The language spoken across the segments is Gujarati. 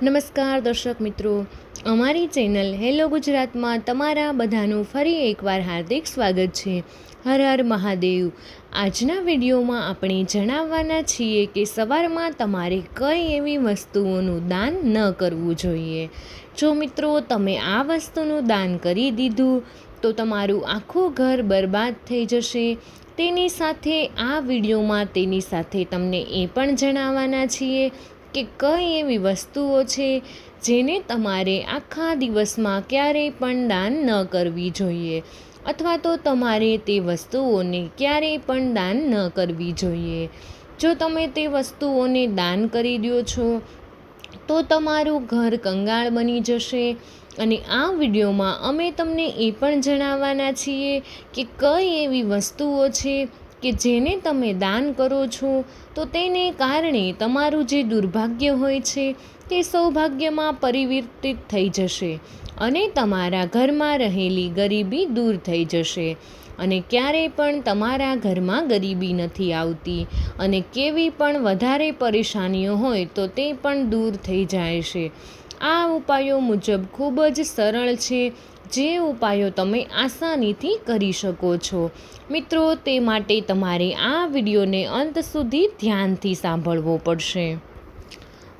નમસ્કાર દર્શક મિત્રો. અમારી ચેનલ હેલો ગુજરાતમાં તમારા બધાનું ફરી એકવાર હાર્દિક સ્વાગત છે. હર હર મહાદેવ. આજના વિડીયોમાં આપણે જણાવવાના છીએ કે સવારમાં તમારે કઈ એવી વસ્તુઓનું દાન ન કરવું જોઈએ. જો મિત્રો તમે આ વસ્તુનું દાન કરી દીધું, તો તમારું આખું ઘર બરબાદ થઈ જશે. તેની સાથે આ વિડીયોમાં તેની સાથે તમને એ પણ જણાવવાના છીએ કે કઈ એવી વસ્તુઓ છે જેને તમારે આખા દિવસમાં ક્યારેય પણ દાન ન કરવી જોઈએ? અથવા તો તમારે તે વસ્તુઓને ક્યારેય પણ દાન ન કરવી જોઈએ? જો તમે તે વસ્તુઓને દાન કરી દો છો, તો તમારું ઘર કંગાળ બની જશે. અને આ વિડીયોમાં અમે તમને એ પણ જણાવવાના છીએ કે કઈ એવી વસ્તુઓ છે કે જેને તમે દાન કરો છો, તો તેને કારણે તમારું જે દુર્ભાગ્ય હોય છે, તે સૌભાગ્યમાં પરિવર્તિત થઈ જશે અને તમારા ઘરમાં રહેલી ગરીબી દૂર થઈ જશે. અને ક્યારેય પણ તમારા ઘરમાં ગરીબી નથી આવતી અને કેવી પણ વધારે પરેશાનીઓ હોય, તો તે પણ દૂર થઈ જાય છે. આ ઉપાયો મુજબ ખૂબ જ સરળ છે જે ઉપાયો તમે આસાનીથી કરી શકો છો. મિત્રો, તે માટે તમારે આ વિડીયોને અંત સુધી ધ્યાનથી સાંભળવો પડશે.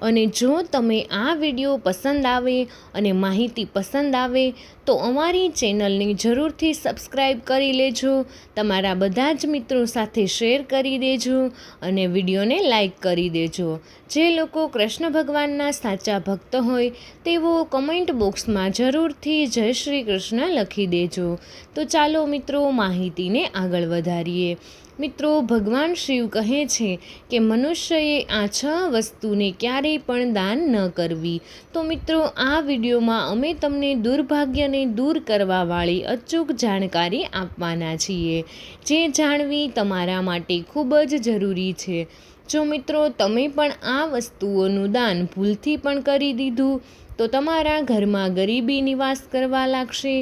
અને જો તમે આ વીડિયો પસંદ આવે અને માહિતી પસંદ આવે, તો અમારી ચેનલને જરૂરથી સબસ્ક્રાઈબ કરી લેજો. તમારા બધા જ મિત્રો સાથે શેર કરી દેજો અને વિડીયોને લાઈક કરી દેજો. જે લોકો કૃષ્ણ ભગવાનના સાચા ભક્ત હોય, તેઓ કમેન્ટ બોક્સમાં જરૂરથી જય શ્રી કૃષ્ણ લખી દેજો. તો ચાલો મિત્રો માહિતીને આગળ વધારીએ. મિત્રો, ભગવાન શિવ કહે છે કે મનુષ્યએ આ છ વસ્તુને ક્યારેય પણ દાન ન કરવી. તો મિત્રો, આ વિડીયોમાં અમે તમને દુર્ભાગ્યને દૂર કરવાવાળી અચૂક જાણકારી આપવાના છીએ. જે જાણવી તમારા માટે ખૂબ જ જરૂરી છે. જો મિત્રો, તમે પણ આ વસ્તુઓનું દાન ભૂલથી પણ કરી દીધું, તો તમારા ઘરમાં ગરીબી નિવાસ કરવા લાગશે.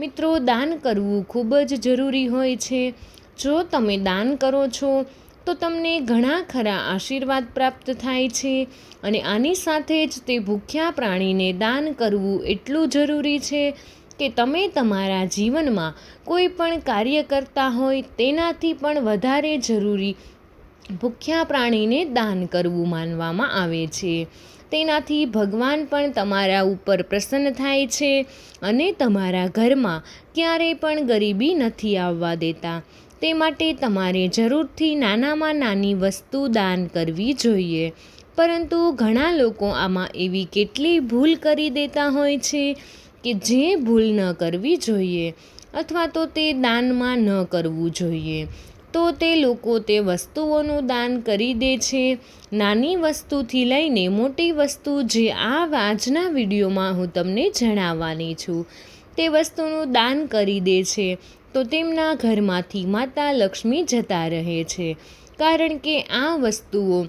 મિત્રો, દાન કરવું ખૂબ જ જરૂરી હોય છે. જો તમે દાન કરો છો, તો તમને ઘણા ખરા આશીર્વાદ પ્રાપ્ત થાય છે અને આની સાથે જ તે ભૂખ્યા પ્રાણીને દાન કરવું એટલું જરૂરી છે કે તમે તમારા જીવનમાં કોઈ પણ કાર્ય કરતા હોય તેનાથી પણ વધારે જરૂરી ભૂખ્યા પ્રાણીને દાન કરવું માનવામાં આવે છે. તેનાથી ભગવાન પણ તમારા ઉપર પ્રસન્ન થાય છે અને તમારા ઘરમાં ક્યારેય પણ ગરીબી નથી આવવા દેતા. તે માટે તમારે જરૂરથી નાનામાં નાની વસ્તુ દાન કરવી જોઈએ. પરંતુ ઘણા લોકો આમાં એવી કેટલી ભૂલ કરી દેતા હોય છે કે જે ભૂલ ન કરવી જોઈએ અથવા તો તે દાનમાં ન કરવું જોઈએ. તો તે લોકો તે વસ્તુઓનું દાન કરી દે છે. નાની વસ્તુથી લઈને મોટી વસ્તુ જે આ આજના વિડીયોમાં હું તમને જણાવવાની છું, તે વસ્તુનું દાન કરી દે છે. તો તેમના ઘરમાંથી માતા લક્ષ્મી જતા રહે છે. કારણ કે આ વસ્તુઓ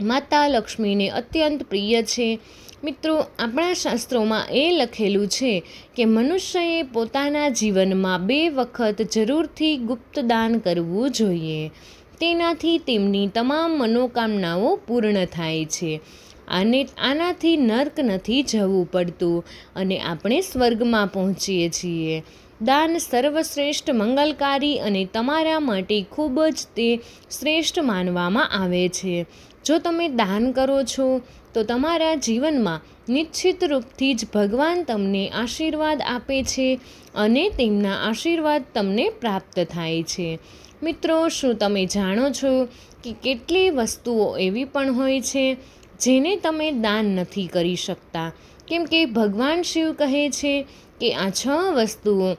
માતા લક્ષ્મીને અત્યંત પ્રિય છે. મિત્રો, આપણા શાસ્ત્રોમાં એ લખેલું છે કે મનુષ્યએ પોતાના જીવનમાં બે વખત જરૂરથી ગુપ્તદાન કરવું જોઈએ. તેનાથી તેમની તમામ મનોકામનાઓ પૂર્ણ થાય છે. આને, આનાથી નર્ક નથી જવું પડતું અને આપણે સ્વર્ગમાં પહોંચીએ છીએ. દાન સર્વશ્રેષ્ઠ મંગલકારી અને તમારા માટે ખૂબ જ તે શ્રેષ્ઠ માનવામાં આવે છે. જો તમે દાન કરો છો, તો તમારા જીવનમાં નિશ્ચિત રૂપથી જ ભગવાન તમને આશીર્વાદ આપે છે અને તેમના આશીર્વાદ તમને પ્રાપ્ત થાય છે. મિત્રો, શું તમે જાણો છો કે કેટલી વસ્તુઓ એવી પણ હોય છે જેને તમે દાન નથી કરી શકતા? કેમ કે ભગવાન શિવ કહે છે કે આ છ વસ્તુઓ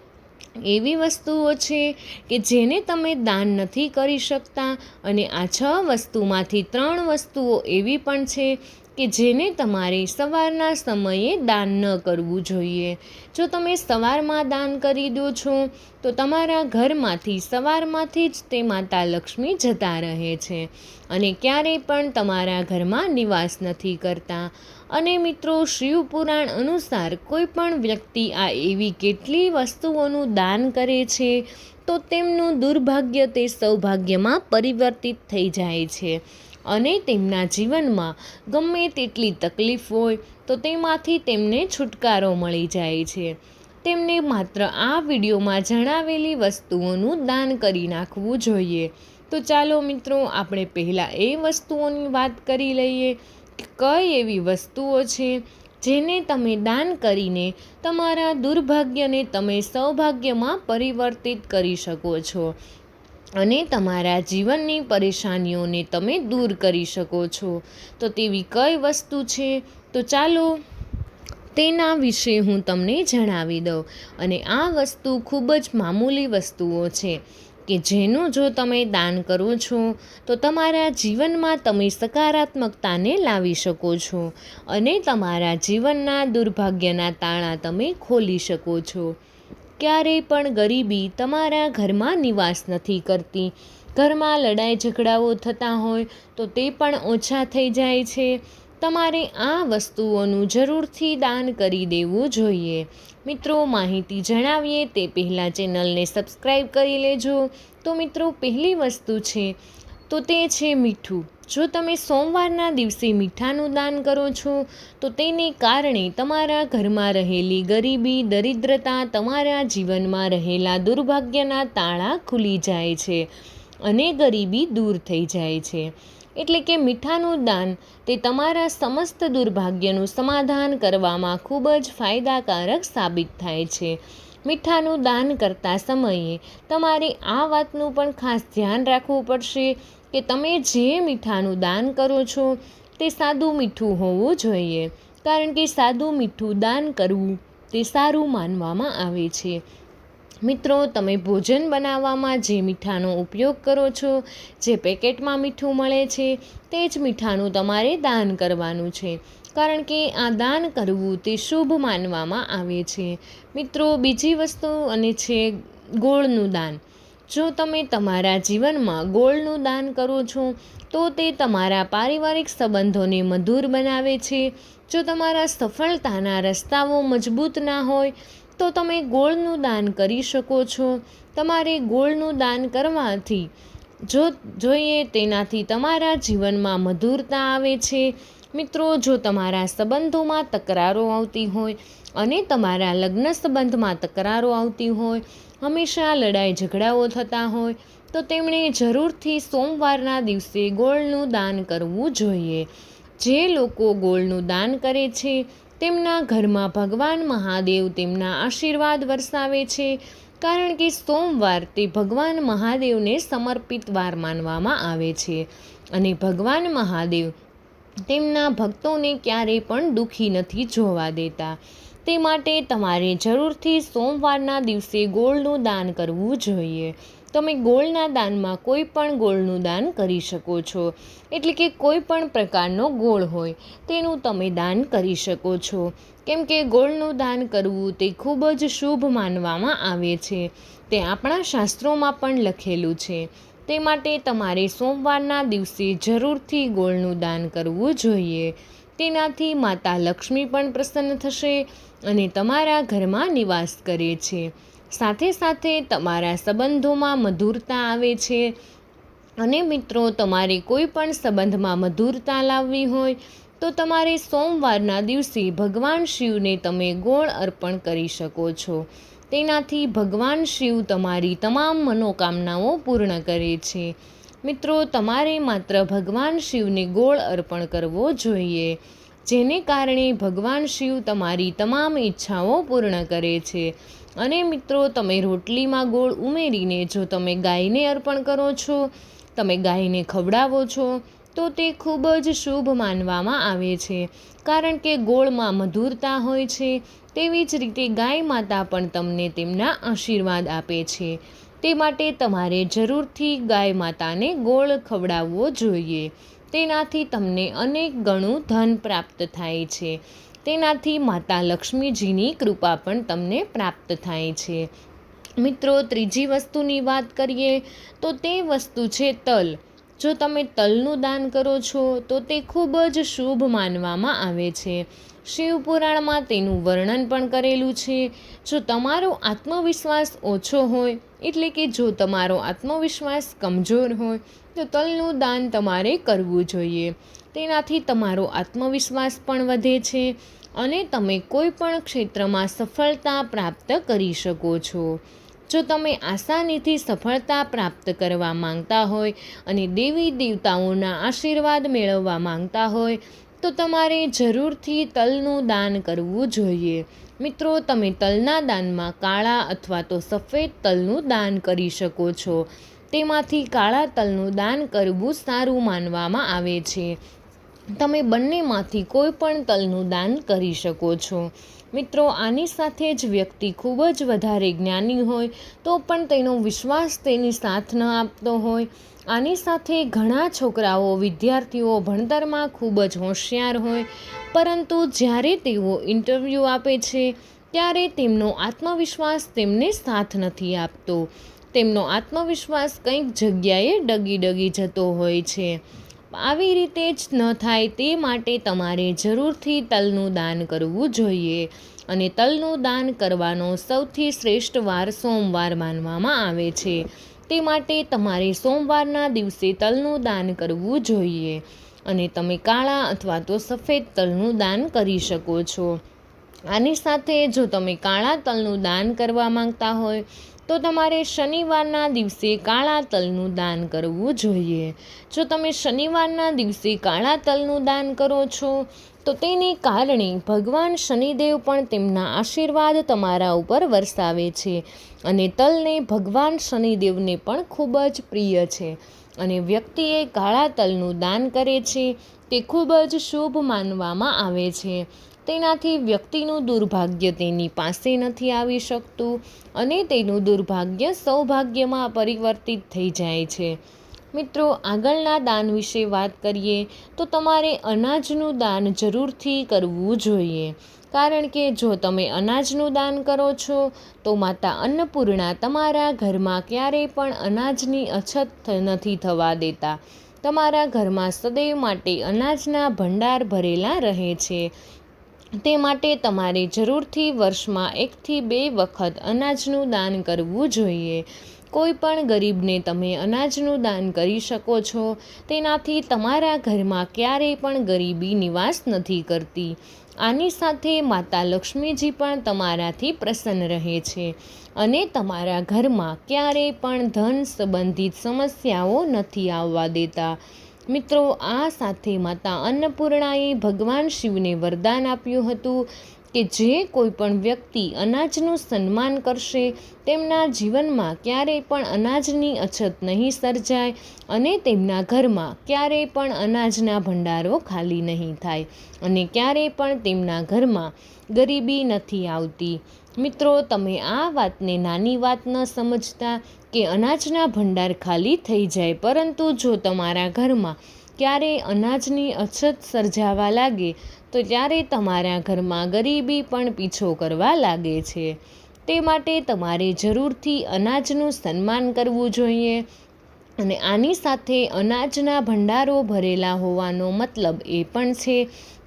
એવી વસ્તુઓ છે કે જેને તમે દાન નથી કરી શકતા અને આ છ વસ્તુમાંથી ત્રણ વસ્તુઓ એવી પણ છે કે જેને તમારે સવારના સમયે દાન ન કરવું જોઈએ. જો તમે સવારમાં દાન કરી દો છો, તો તમારા ઘરમાંથી સવારમાંથી જ તે માતા લક્ષ્મી જતા રહે છે અને ક્યારેય પણ તમારા ઘરમાં નિવાસ નથી કરતા. અને મિત્રો શિવપુરાણ અનુસાર કોઈ પણ વ્યક્તિ આ એવી કેટલી વસ્તુઓનું દાન કરે છે, તો તેમનું દુર્ભાગ્ય તે સૌભાગ્યમાં પરિવર્તિત થઈ જાય છે. અને તેમના જીવનમાં ગમે તેટલી તકલીફ હોય, તો તેમાંથી તેમને છુટકારો મળી જાય છે. તેમને માત્ર આ વિડીયોમાં જણાવેલી વસ્તુઓનું દાન કરી નાખવું જોઈએ. તો ચાલો મિત્રો, આપણે પહેલાં એ વસ્તુઓની વાત કરી લઈએ. કઈ એવી વસ્તુઓ છે જેને તમે દાન કરીને તમારા દુર્ભાગ્યને તમે સૌભાગ્યમાં પરિવર્તિત કરી શકો છો અને તમારા જીવનની પરેશાનીઓને તમે દૂર કરી શકો છો. તો તેવી કઈ વસ્તુ છે? તો ચાલો તેના વિશે હું તમને જણાવી દઉં. અને આ વસ્તુ ખૂબ જ મામૂલી વસ્તુઓ છે. કે જેનું જો તમે દાન કરો છો, તો તમારા જીવનમાં તમે સકારાત્મકતાને લાવી શકો છો અને તમારા જીવનના દુર્ભાગ્યના તાળા તમે ખોલી શકો છો. ક્યારેય પણ ગરીબી તમારા ઘરમાં નિવાસ નથી કરતી. ઘરમાં લડાઈ ઝઘડાઓ થતા હોય તો તે પણ ઓછા થઈ જાય છે. તમારે આ વસ્તુઓનું જરૂરથી દાન કરી દેવું જોઈએ. મિત્રો, માહિતી જણાવીએ તે પહેલાં ચેનલને સબસ્ક્રાઈબ કરી લેજો. તો મિત્રો, પહેલી વસ્તુ છે, તો તે છે મીઠું. જો તમે સોમવારના દિવસે મીઠાનું દાન કરો છો, તો તેને કારણે તમારા ઘરમાં રહેલી ગરીબી, દરિદ્રતા, તમારા જીવનમાં રહેલા દુર્ભાગ્યના તાળા ખુલી જાય છે અને ગરીબી દૂર થઈ જાય છે. એટલે કે મીઠાનું દાન, તે તમારા સમસ્ત દુર્ભાગ્યનું સમાધાન કરવામાં ખૂબ જ ફાયદાકારક સાબિત થાય છે. મીઠાનું દાન કરતા સમયે તમારે આ વાતનું પણ ખાસ ધ્યાન રાખવું પડશે કે તમે જે મીઠાનું દાન કરો છો, તે સાદું મીઠું હોવું જોઈએ. કારણ કે સાદું મીઠું દાન કરવું, તે સારું માનવામાં આવે છે. મિત્રો, તમે ભોજન બનાવવામાં જે મીઠાનો ઉપયોગ કરો છો, જે પેકેટમાં મીઠું મળે છે, તે જ મીઠાનું તમારે દાન કરવાનું છે. કારણ કે આ દાન કરવું તે શુભ માનવામાં આવે છે. મિત્રો, બીજી વસ્તુ અને છે ગોળનું દાન. જો તમે તમારા જીવનમાં ગોળનું દાન કરો છો, તો તે તમારા પારિવારિક સંબંધોને મધુર બનાવે છે. જો તમારા સફળતાના રસ્તાઓ મજબૂત ના હોય તો તમે ગોળનું દાન કરી શકો છો. તમારે ગોળનું દાન કરવાથી જો જોઈએ તેનાથી તમારા જીવનમાં મધુરતા આવે છે. મિત્રો, જો તમારા સંબંધોમાં તકરારો આવતી હોય અને તમારા લગ્ન સંબંધમાં તકરારો આવતી હોય, હંમેશા લડાઈ ઝઘડાઓ થતા હોય, તો તેમણે જરૂરથી સોમવારના દિવસે ગોળનું દાન કરવું જોઈએ. જે લોકો ગોળનું દાન કરે છે તેમના ઘરમાં ભગવાન મહાદેવ તેમના આશીર્વાદ વરસાવે છે, કારણ કે સોમવાર તે ભગવાન મહાદેવને સમર્પિત વાર માનવામાં આવે છે અને ભગવાન મહાદેવ તેમના ભક્તોને ક્યારેય પણ દુઃખી નથી જોવા દેતા. તે માટે તમારે જરૂરથી સોમવારના દિવસે ગોળનું દાન કરવું જોઈએ. તમે ગોળના દાનમાં કોઈ પણ ગોળનું દાન કરી શકો છો. એટલે કે કોઈ પણ પ્રકારનો ગોળ હોય, તેનું તમે દાન કરી શકો છો. કેમ કે ગોળનું દાન કરવું તે ખૂબ જ શુભ માનવામાં આવે છે. તે આપણા શાસ્ત્રોમાં પણ લખેલું છે. તે માટે તમારે સોમવારના દિવસે જરૂરથી ગોળનું દાન કરવું જોઈએ. તેનાથી માતા લક્ષ્મી પણ પ્રસન્ન થશે અને તમારા ઘરમાં નિવાસ કરે છે. સાથે સાથે તમારા સંબંધોમાં મધુરતા આવે છે. અને મિત્રો, તમારે કોઈ પણ સંબંધમાં મધુરતા લાવવી હોય, તો તમારે સોમવારના દિવસે ભગવાન શિવને તમે ગોળ અર્પણ કરી શકો છો. તેનાથી ભગવાન શિવ તમારી તમામ મનોકામનાઓ પૂર્ણ કરે છે. મિત્રો, તમારે માત્ર ભગવાન શિવને ગોળ અર્પણ કરવો જોઈએ, જેને કારણે ભગવાન શિવ તમારી તમામ ઈચ્છાઓ પૂર્ણ કરે છે. અને મિત્રો, તમે રોટલીમાં ગોળ ઉમેરીને જો તમે ગાયને અર્પણ કરો છો, તમે ગાયને ખવડાવો છો, તો તે ખૂબ જ શુભ માનવામાં આવે છે. કારણ કે ગોળમાં મધુરતા હોય છે, તેવી જ રીતે ગાય માતા પણ તમને તેમના આશીર્વાદ આપે છે. તે માટે તમારે જરૂરથી ગાય માતાને ગોળ ખવડાવવો જોઈએ. તેનાથી તમને અનેક ગણું ધન પ્રાપ્ત થાય છે. તેનાથી માતા લક્ષ્મીજીની કૃપા પણ તમને પ્રાપ્ત થાય છે. મિત્રો, ત્રીજી વસ્તુની વાત કરીએ તો તે વસ્તુ છે તલ. જો તમે તલનું દાન કરો છો, તો તે ખૂબ જ શુભ માનવામાં આવે છે. શિવ પુરાણમાં તેનું વર્ણન પણ કરેલું છે. જો તમારો આત્મવિશ્વાસ ઓછો હોય, એટલે કે જો તમારો આત્મવિશ્વાસ કમજોર હોય, તો તલનું દાન તમારે કરવું જોઈએ. તેનાથી તમારો આત્મવિશ્વાસ પણ વધે છે અને તમે કોઈ પણ ક્ષેત્રમાં સફળતા પ્રાપ્ત કરી શકો છો. જો તમે આસાનીથી સફળતા પ્રાપ્ત કરવા માંગતા હોય અને દેવી દેવતાઓના આશીર્વાદ મેળવવા માંગતા હોય, તો તમારે જરૂરથી તલનું દાન કરવું જોઈએ. મિત્રો, તમે તલના દાનમાં કાળા અથવા તો સફેદ તલનું દાન કરી શકો છો. તેમાંથી કાળા તલનું દાન કરવું સારું માનવામાં આવે છે. તમે બંનેમાંથી કોઈ પણ તલનું દાન કરી શકો છો. મિત્રો, આની સાથે જ વ્યક્તિ ખૂબ જ વધારે જ્ઞાની હોય તો પણ તેનો વિશ્વાસ તેની સાથ ન આપતો હોય. આની સાથે ઘણા છોકરાઓ, વિદ્યાર્થીઓ ભણતરમાં ખૂબ જ હોશિયાર હોય. પરંતુ જ્યારે તેઓ ઇન્ટરવ્યૂ આપે છે, ત્યારે તેમનો આત્મવિશ્વાસ તેમને સાથ નથી આપતો. તેમનો આત્મવિશ્વાસ કંઈક જગ્યાએ ડગી ડગી જતો હોય છે. આવી રીતે જ ન થાય તે માટે તમારે જરૂરથી તલનું દાન કરવું જોઈએ. અને તલનું દાન કરવાનો સૌથી શ્રેષ્ઠ વાર સોમવાર માનવામાં આવે છે. તે માટે તમારે સોમવારના દિવસે તલનું દાન કરવું જોઈએ. અને તમે કાળા અથવા તો સફેદ તલનું દાન કરી શકો છો. આની સાથે જો તમે કાળા તલનું દાન કરવા માંગતા હોય, તો તમારે શનિવારના દિવસે કાળા તલનું દાન કરવું જોઈએ. જો તમે શનિવારના દિવસે કાળા તલનું દાન કરો છો, તો તેને કારણે ભગવાન શનિદેવ પણ તેમના આશીર્વાદ તમારા ઉપર વરસાવે છે અને તલને ભગવાન શનિદેવને પણ ખૂબ જ પ્રિય છે. અને વ્યક્તિએ કાળા તલનું દાન કરે છે, તે ખૂબ જ શુભ માનવામાં આવે છે. તેનાથી વ્યક્તિનું દુર્ભાગ્ય તેની પાસે નથી આવી શકતું અને તેનું દુર્ભાગ્ય સૌભાગ્યમાં પરિવર્તિત થઈ જાય છે. મિત્રો, આગળના દાન વિશે વાત કરીએ તો તમારે અનાજનું દાન જરૂરથી કરવું જોઈએ. કારણ કે જો તમે અનાજનું દાન કરો છો, તો માતા અન્નપૂર્ણા તમારા ઘરમાં ક્યારેય પણ અનાજની અછત નથી થવા દેતા. તમારા ઘરમાં સદૈવ માટે અનાજના ભંડાર ભરેલા રહે છે. તે માટે તમારે જરૂરથી વર્ષમાં એકથી બે વખત અનાજનું દાન કરવું જોઈએ. કોઈ પણ ગરીબને તમે અનાજનું દાન કરી શકો છો. તેનાથી તમારા ઘરમાં ક્યારેય પણ ગરીબી નિવાસ નથી કરતી. આની સાથે માતા લક્ષ્મીજી પણ તમારાથી પ્રસન્ન રહે છે અને તમારા ઘરમાં ક્યારેય પણ ધન સંબંધિત સમસ્યાઓ નથી આવવા દેતા. મિત્રો, આ સાથે માતા અન્નપૂર્ણાએ ભગવાન શિવને વરદાન આપ્યું હતું કે જે કોઈ પણ વ્યક્તિ અનાજનું સન્માન કરશે, તેમના જીવનમાં ક્યારેય પણ અનાજની અછત નહીં સર્જાય અને તેમના ઘરમાં ક્યારેય પણ અનાજના ભંડારો ખાલી નહીં થાય અને ક્યારેય પણ તેમના ઘરમાં ગરીબી નથી આવતી. મિત્રો, તમે આ વાતને નાની વાત ન સમજતા કે અનાજના ભંડાર ખાલી થઈ જાય, પરંતુ જો તમારા ઘરમાં ક્યારેય અનાજની અછત સર્જાવા લાગે, તો ત્યારે તમારા ઘરમાં ગરીબી પણ પીછો કરવા લાગે છે. તે માટે તમારે જરૂરથી અનાજનું સન્માન કરવું જોઈએ અને આની સાથે અનાજના ભંડારો ભરેલા હોવાનો મતલબ એ પણ છે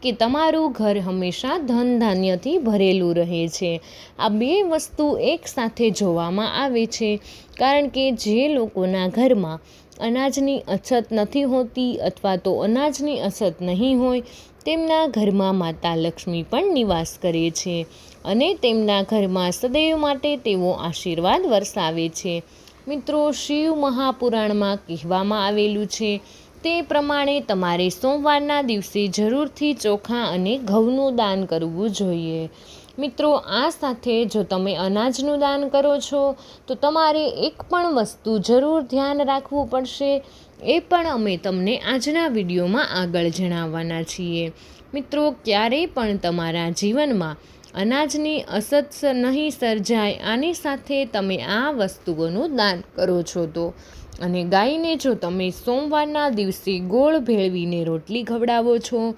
કે તમારું ઘર હંમેશા ધન ધાન્યથી ભરેલું રહે છે. આ બે વસ્તુ એકસાથે જોવામાં આવે છે, કારણ કે જે લોકોના ઘરમાં અનાજની અછત નથી હોતી અથવા તો અનાજની અછત નહીં હોય, તેમના ઘરમાં માતા લક્ષ્મી પણ નિવાસ કરે છે અને તેમના ઘરમાં સદૈવ માટે તેઓ આશીર્વાદ વરસાવે છે. મિત્રો, શિવ મહાપુરાણમાં કહેવામાં આવેલું છે તે પ્રમાણે તમારે સોમવારના દિવસે જરૂરથી ચોખા અને ઘઉંનું દાન કરવું જોઈએ. મિત્રો, આ સાથે જો તમે અનાજનું દાન કરો છો, તો તમારે એક પણ વસ્તુ જરૂર ધ્યાન રાખવું પડશે. એ પણ અમે તમને આજના વિડીયોમાં આગળ જણાવવાના છીએ. મિત્રો, ક્યારેય પણ તમારા જીવનમાં અનાજની અસત નહીં સર્જાય, આની સાથે તમે આ વસ્તુઓનું દાન કરો છો તો. અને ગાયને જો તમે સોમવારના દિવસે ગોળ ભેળવીને રોટલી ખવડાવો છો,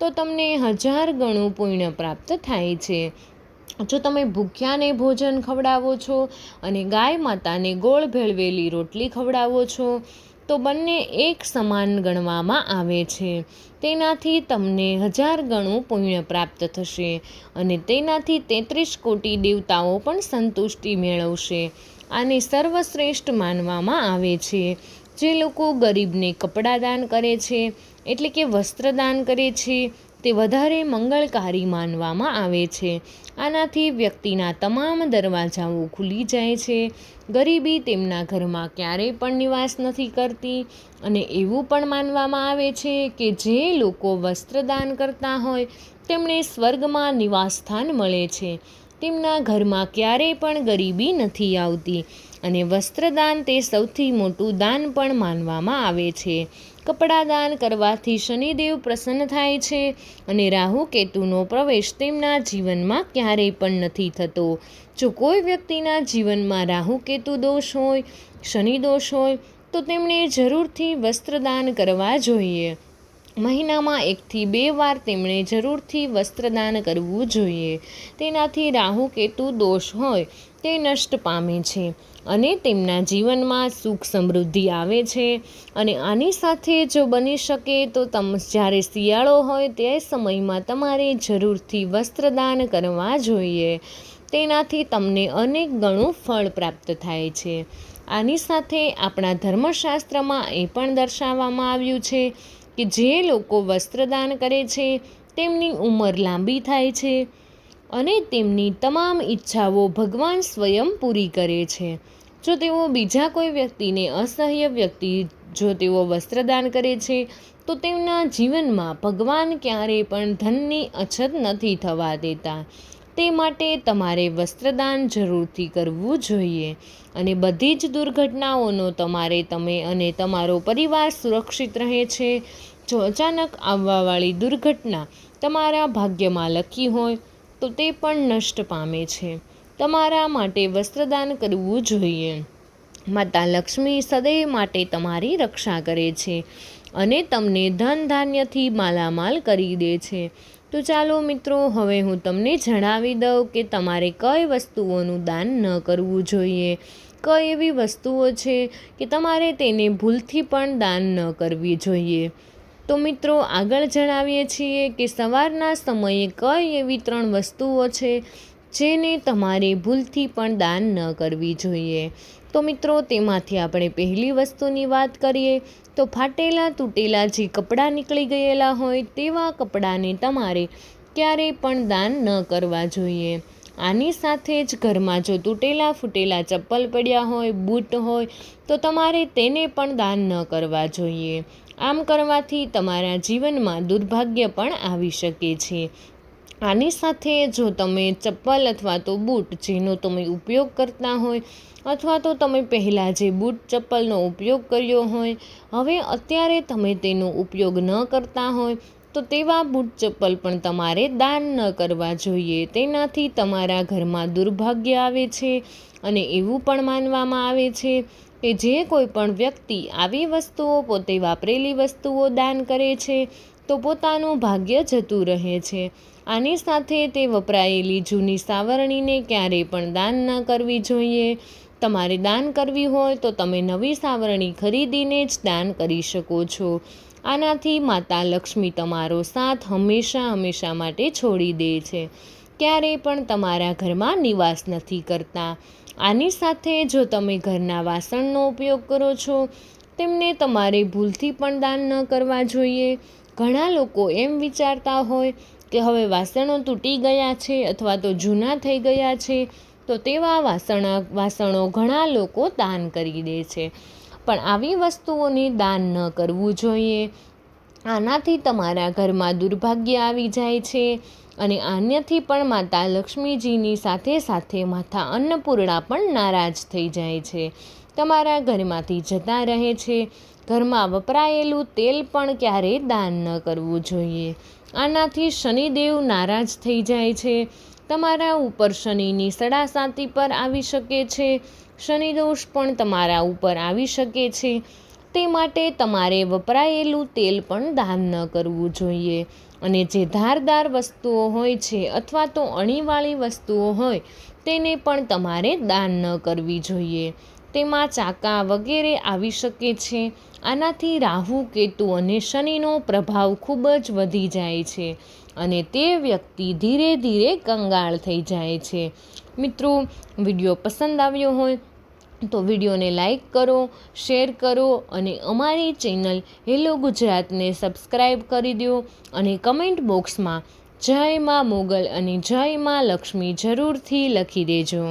તો તમને હજાર ગણું પુણ્ય પ્રાપ્ત થાય છે. જો તમે ભૂખ્યાને ભોજન ખવડાવો છો અને ગાય માતાને ગોળ ભેળવેલી રોટલી ખવડાવો છો, તો બંને એક સમાન ગણવામાં આવે છે. તેનાથી તમને હજાર ગણું પુણ્ય પ્રાપ્ત થશે અને તેનાથી તેત્રીસ કોટી દેવતાઓ પણ સંતુષ્ટિ મેળવશે. આને સર્વશ્રેષ્ઠ માનવામાં આવે છે. જે લોકો ગરીબને કપડાં દાન કરે છે, એટલે કે વસ્ત્રદાન કરે છે, તે વધારે મંગળકારી માનવામાં આવે છે. આનાથી વ્યક્તિના તમામ દરવાજાઓ ખુલી જાય છે. ગરીબી તેમના ઘરમાં ક્યારેય પણ નિવાસ નથી કરતી અને એવું પણ માનવામાં આવે છે કે જે લોકો વસ્ત્રદાન કરતા હોય તેમણે સ્વર્ગમાં નિવાસસ્થાન મળે છે. તેમના ઘરમાં ક્યારેય પણ ગરીબી નથી આવતી અને વસ્ત્રદાન તે સૌથી મોટું દાન પણ માનવામાં આવે છે. કપડાં દાન કરવાથી શનિદેવ પ્રસન્ન થાય છે અને રાહુ કેતુનો પ્રવેશ તેમના જીવનમાં ક્યારેય પણ નથી થતો. જો કોઈ વ્યક્તિના જીવનમાં રાહુ કેતુ દોષ હોય, શનિ દોષ હોય, તો તેમણે જરૂરથી વસ્ત્રદાન કરવા જોઈએ. મહિનામાં એકથી બે વાર તેમણે જરૂરથી વસ્ત્રદાન કરવું જોઈએ. તેનાથી રાહુ કેતુ દોષ હોય, તે નષ્ટ પામે છે અને તેમના જીવનમાં સુખ સમૃદ્ધિ આવે છે અને આની સાથે જો બની શકે તો તમ જ્યારે શિયાળો હોય તે સમયમાં તમારે જરૂરથી વસ્ત્રદાન કરવા જોઈએ. તેનાથી તમને અનેક ગણું ફળ પ્રાપ્ત થાય છે. આની સાથે આપણા ધર્મશાસ્ત્રમાં એ પણ દર્શાવવામાં આવ્યું છે કે જે લોકો વસ્ત્રદાન કરે છે, તેમની ઉંમર લાંબી થાય છે અને તેમની તમામ ઈચ્છાઓ ભગવાન સ્વયં પૂરી કરે છે. જો તેઓ બીજા કોઈ વ્યક્તિને અસહ્ય વ્યક્તિ, જો તેઓ વસ્ત્રદાન કરે છે, તો તેમના જીવનમાં ભગવાન ક્યારેય પણ ધનની અછત નથી થવા દેતા. તે માટે તમારે વસ્ત્રદાન જરૂરથી કરવું જોઈએ અને બધી જ દુર્ઘટનાઓનો તમારે તમે અને તમારો પરિવાર સુરક્ષિત રહે છે. જો અચાનક આવવાવાળી દુર્ઘટના તમારા ભાગ્યમાં લખી હોય, તો તે પણ નષ્ટ પામે છે. તમારા માટે વસ્ત્રદાન કરવું જોઈએ. માતા લક્ષ્મી સદૈવ માટે તમારી રક્ષા કરે છે અને તમને ધન ધાન્યથી માલામાલ કરી દે છે. તો ચાલો મિત્રો, હવે હું તમને જણાવી દઉં કે તમારે કઈ વસ્તુઓનું દાન ન કરવું જોઈએ. કઈ એવી વસ્તુઓ છે કે તમારે તેને ભૂલથી પણ દાન ન કરવી જોઈએ? તો મિત્રો આગળ જણાવીએ છીએ કે સવારના સમયે કઈ એવી ત્રણ વસ્તુઓ છે જેને તમારે ભૂલથી પણ દાન ન કરવી જોઈએ. તો મિત્રો તેમાંથી આપણે પહેલી વસ્તુની વાત કરીએ તો ફાટેલા તૂટેલા જે કપડાં નીકળી ગયેલા હોય તેવા કપડાંને તમારે ક્યારેય પણ દાન ન કરવા જોઈએ. આની સાથે જ ઘરમાં જો તૂટેલા ફૂટેલા ચપ્પલ પડ્યા હોય, બૂટ હોય, તો તમારે તેને પણ દાન ન કરવા જોઈએ. આમ કરવાથી તમારા જીવનમાં દુર્ભાગ્ય પણ આવી શકે છે. આની સાથે જો તમે ચપ્પલ અથવા તો બૂટ જેનો તમે ઉપયોગ કરતા હોય, અથવા તો તમે પહેલાં જે બૂટ ચપ્પલનો ઉપયોગ કર્યો હોય, હવે અત્યારે તમે તેનો ઉપયોગ ન કરતા હોય તો તેવા બૂટ ચપ્પલ પણ તમારે દાન ન કરવા જોઈએ. તેનાથી તમારા ઘરમાં દુર્ભાગ્ય આવે છે અને એવું પણ માનવામાં આવે છે કે જે કોઈ પણ વ્યક્તિ આવી વસ્તુઓ પોતે વાપરેલી વસ્તુઓ દાન કરે છે, તો પોતાનું ભાગ્ય જતું રહે છે. આની સાથે તે વપરાયેલી જૂની સાવરણીને ક્યારેય પણ દાન ન કરવી જોઈએ. તમારે દાન કરવી હોય તો તમે નવી સાવરણી ખરીદીને જ દાન કરી શકો છો. આનાથી માતા લક્ષ્મી તમારો સાથ હંમેશા હંમેશા માટે છોડી દે છે. ક્યારેય પણ તમારા ઘરમાં નિવાસ નથી કરતા. આની સાથે જો તમે ઘરના વાસણનો ઉપયોગ કરો છો, તેમને તમારે ભૂલથી પણ દાન ન કરવા જોઈએ. ઘણા લોકો એમ વિચારતા હોય કે હવે વાસણો તૂટી ગયા છે અથવા તો જૂના થઈ ગયા છે, તો તેવા વાસણ, વાસણો ઘણા લોકો દાન કરી દે છે. પણ આવી વસ્તુઓને દાન ન કરવું જોઈએ. આનાથી તમારા ઘરમાં દુર્ભાગ્ય આવી જાય છે અને આન્યથી પણ માતા લક્ષ્મીજીની સાથે સાથે માતા અન્નપૂર્ણા પણ નારાજ થઈ જાય છે. તમારા ઘરમાંથી જતા રહે છે. ઘરમાં વપરાયેલું તેલ પણ ક્યારેય દાન ન કરવું જોઈએ. આનાથી શનિદેવ નારાજ થઈ જાય છે. તમારા ઉપર શનિની સડાસાતી પર આવી શકે છે. શનિદોષ પણ તમારા ઉપર આવી શકે છે. તે માટે તમારે વપરાયેલું તેલ પણ દાન ન કરવું જોઈએ. અને જે ધારદાર વસ્તુઓ હોય છે અથવા તો અણીવાળી વસ્તુઓ હોય, તેને પણ તમારે દાન ન કરવી જોઈએ. તેમાં ચાકા વગેરે આવી શકે છે. આનાથી રાહુ, કેતુ અને શનિનો પ્રભાવ ખૂબ જ વધી જાય છે અને તે વ્યક્તિ ધીરે ધીરે કંગાળ થઈ જાય છે. મિત્રો, વીડિયો પસંદ આવ્યો હોય તો વિડીયોને લાઇક કરો, શેર કરો અને અમારી ચેનલ હેલો ગુજરાતને સબસ્ક્રાઈબ કરી દો અને કમેન્ટ બોક્સમાં જય માં મોગલ અને જય માં લક્ષ્મી જરૂરથી લખી દેજો.